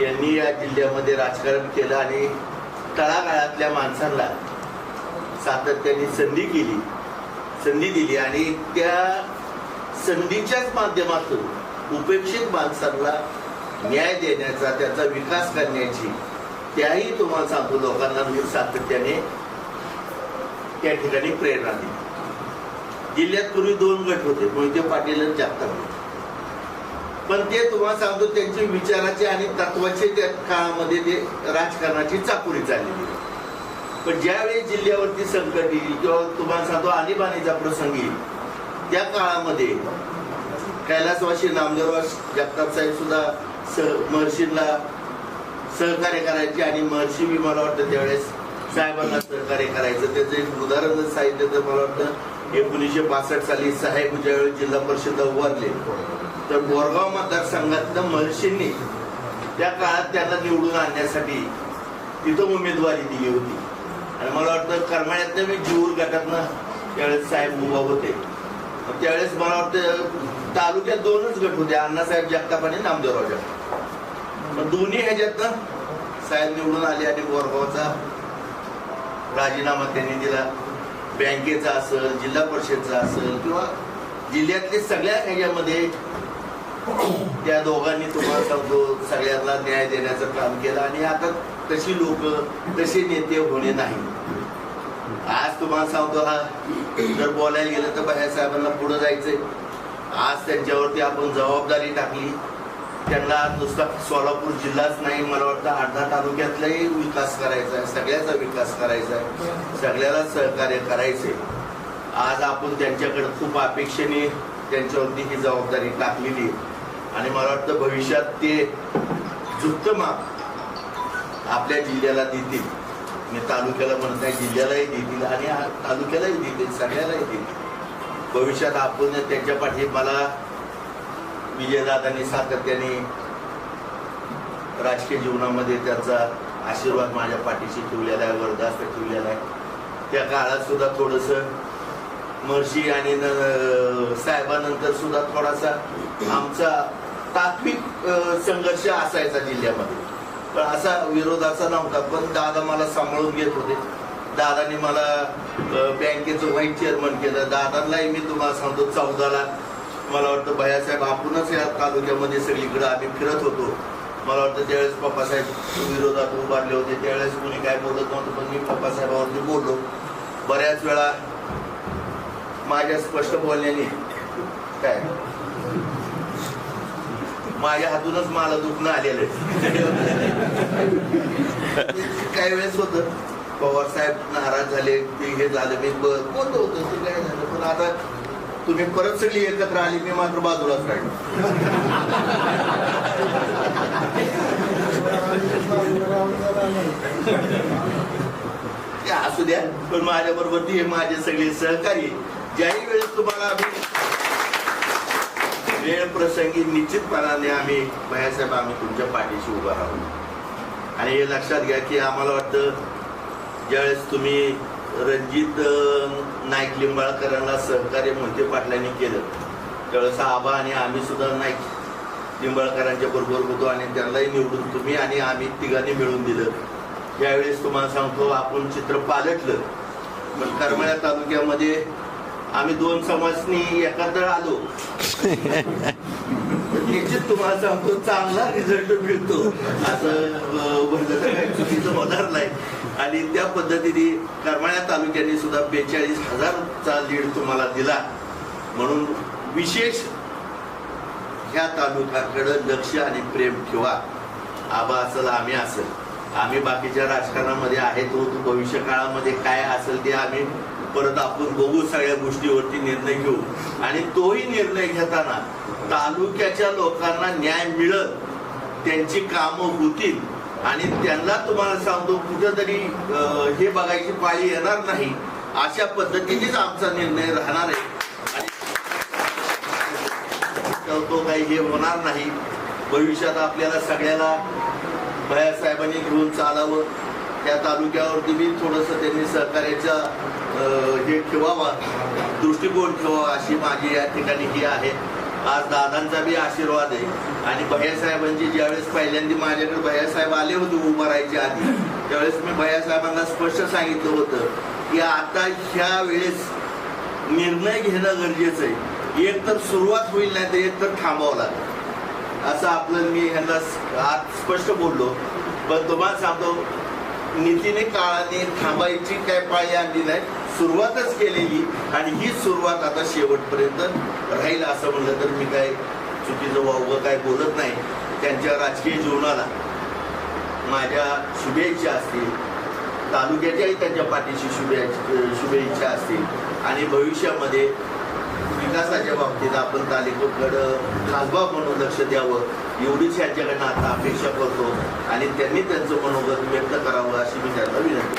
यांनी या जिल्ह्यामध्ये राजकारण केलं आणि तळागाळातल्या माणसांना सातत्याने संधी केली संधी दिली आणि त्या संधीच्याच माध्यमातून उपेक्षित माणसांना न्याय देण्याचा त्याचा विकास करण्याची त्याही तुम्हाला सांगतो लोकांना मी सातत्याने त्या ठिकाणी प्रेरणा दिली. जिल्ह्यात पूर्वी दोन गट होते मोहिते पाटील आणि जगताप पण ते तुम्हाला सांगतो त्यांचे विचाराचे आणि तत्वाचे त्या काळामध्ये ते राजकारणाची चाकुरी चाललेली पण ज्यावेळी जिल्ह्यावरती संकट येईल किंवा तुम्हाला सांगतो आणीबाणीचा प्रसंग येईल त्या काळामध्ये कैलासवासी नामदेवराव जगताप साहेब सुद्धा सह महर्षींना सहकार्य करायचे आणि महर्षी मी मला वाटतं त्यावेळेस साहेबांना सहकार्य करायचं. त्याचं एक उदाहरण साहित्य तर मला वाटतं एकोणीसशे बासष्ट साली साहेब ज्यावेळी जिल्हा परिषद उभारले. तर बोरगाव मतदारसंघातल्या महर्षींनी त्या काळात त्यांना निवडून आणण्यासाठी तिथं उमेदवारी दिली होती. आणि मला वाटतं करमाळ्यातल्या मी जीवर गटातनं त्यावेळेस साहेब उभा होते. त्यावेळेस मला वाटतं तालुक्यात दोनच गट होते अण्णासाहेब जगताप आणि नामदेवराव जगताप मग दोन्ही ह्याच्यातनं साहेब निवडून आले आणि बोरगावचा राजीनामा त्यांनी दिला. बँकेचा असेल जिल्हा परिषदचा असेल किंवा जिल्ह्यातले सगळ्या ह्याच्यामध्ये त्या दोघांनी तुम्हाला सांगतो सगळ्यांना न्याय देण्याचं काम केलं आणि आता तशी लोक तसे नेते होणे नाही. आज तुम्हाला सांगतो हा जर बोलायला गेलं तर बाहेरसाहेबांना पुढे जायचंय. आज त्यांच्यावरती आपण जबाबदारी टाकली. त्यांना नुसता सोलापूर जिल्हाच नाही मला वाटतं अर्धा तालुक्यातलाही विकास करायचा आहे सगळ्याचा विकास करायचा आहे सगळ्याला सहकार्य करायचे. आज आपण त्यांच्याकडे खूप अपेक्षेने त्यांच्यावरती ही जबाबदारी टाकलेली आणि मला वाटतं भविष्यात ते झुकतं माप आपल्या जिल्ह्याला देतील. मी तालुक्याला म्हणत नाही जिल्ह्यालाही देतील आणि तालुक्यालाही देतील सगळ्यालाही देतील. भविष्यात आपण त्यांच्या पाठी मला विजयदादांनी सातत्याने राजकीय जीवनामध्ये त्यांचा आशीर्वाद माझ्या पाठीशी ठेवलेला आहे वरदास्त ठेवलेला आहे. त्या काळात सुद्धा थोडस महर्षी आणि न- साहेबानंतर सुद्धा थोडासा आमचा तात्विक संघर्ष असायचा जिल्ह्यामध्ये. पण असा विरोधाचा नव्हता पण दादा मला सांभाळून घेत होते. दादाने मला बँकेचं व्हाईस चेअरमन केलं. दादांनाही मी तुम्हाला सांगतो चौदाला मला वाटतं भयासाहेब आपणच या तालुक्यामध्ये सगळीकडे आम्ही फिरत होतो. मला वाटतं त्यावेळेस पप्पासाहेब विरोधात उभारले होते त्यावेळेस कोणी काय बोलत नव्हतं पण मी पप्पासाहेबावरती बोललो. बऱ्याच वेळा माझ्या स्पष्ट बोलण्याने काय? माझ्या हातूनच मला दुखणं आलेलं आहे. काही वेळेस होत. पवार साहेब नाराज झाले ते हे झालं मी बोलतो होतो ते काय झालं पण आता तुम्ही परत सगळी एकत्र आली मी मात्र बाजूलाच राहिलो. ते असू द्या. पण माझ्या बरोबर ती माझे सगळे सहकारी. ज्याही वेळेस तुम्हाला आम्ही वेळ प्रसंगी निश्चितपणाने आम्ही भयासाहेब आम्ही तुमच्या पाठीशी उभा राहू. आणि हे लक्षात घ्या की आम्हाला वाटतं ज्यावेळेस तुम्ही रणजित नाईक लिंबाळकरांना सहकार्य मोहिते पाटलांनी केलं. त्यावेळेस आबा आणि आम्ही सुद्धा नाईक लिंबाळकरांच्या बरोबर होतो आणि त्यांनाही निवडून तुम्ही आणि आम्ही तिघांनी मिळून दिलं. त्यावेळेस तुम्हाला सांगतो आपण चित्र पालटलं. पण करमाळ्या तालुक्यामध्ये आम्ही दोन समाजनी एकत्र आलो. निश्चित तुम्हाला सांगतो चांगला रिझल्ट मिळतो. असं चुकीचं होणार नाही. आणि त्या पद्धतीने करमाळ्या तालुक्याने सुद्धा बेचाळीस हजारचा लीड तुम्हाला दिला. म्हणून विशेष ह्या तालुक्याकडं लक्ष आणि प्रेम ठेवा. आबा असेल आम्ही असेल. आम्ही बाकीच्या राजकारणामध्ये आहेत भविष्य काळामध्ये काय असेल ते आम्ही परत आपण बघू सगळ्या गोष्टीवरती निर्णय घेऊ. आणि तोही निर्णय घेताना तालुक्याच्या लोकांना न्याय मिळत त्यांची कामं होतील. आणि त्यांना तुम्हाला सांगतो कुठंतरी हे बघायची पाळी येणार नाही. अशा पद्धतीनेच आमचा निर्णय राहणार आहे. आणि तर तो काही हे होणार नाही. भविष्यात आपल्याला सगळ्याला भयासाहेबांनी घेऊन चालावं. त्या तालुक्यावरती बी थोडंसं त्यांनी सहकार्याचा हे ठेवावा दृष्टिकोन ठेवावा अशी माझी या ठिकाणी ही आहे. आज दादांचा बी आशीर्वाद आहे. आणि भैयासाहेबांची ज्यावेळेस पहिल्यांदा माझ्याकडे भैयासाहेब आले होते उभं राहायच्या आधी त्यावेळेस मी भैयासाहेबांना स्पष्ट सांगितलं होतं की आता ह्या वेळेस निर्णय घेणं गरजेचं आहे. एक तर सुरुवात होईल नाही तर एक तर थांबावं लागेल. असं आपलं मी ह्यांना आज स्पष्ट बोललो. पण तुम्हाला सांगतो नीतीने काळाने थांबायची काय पाळी आणली नाही. सुरुवातच केलेली आणि ही सुरुवात आता शेवटपर्यंत राहील असं म्हणलं तर मी काय चुकीचं वावगं काय बोलत नाही. त्यांच्या राजकीय जीवनाला माझ्या शुभेच्छा असतील. तालुक्याच्याही त्यांच्या पाठीशी शुभे शुभेच्छा असतील. आणि भविष्यामध्ये विकासाच्या बाबतीत आपण तालुक्याकडं खासबाग म्हणून लक्ष द्यावं. एवढीच यांच्याकडनं आता अपेक्षा करतो आणि त्यांनी त्यांचं मनोगत व्यक्त करावं अशी मी त्यांना विनंती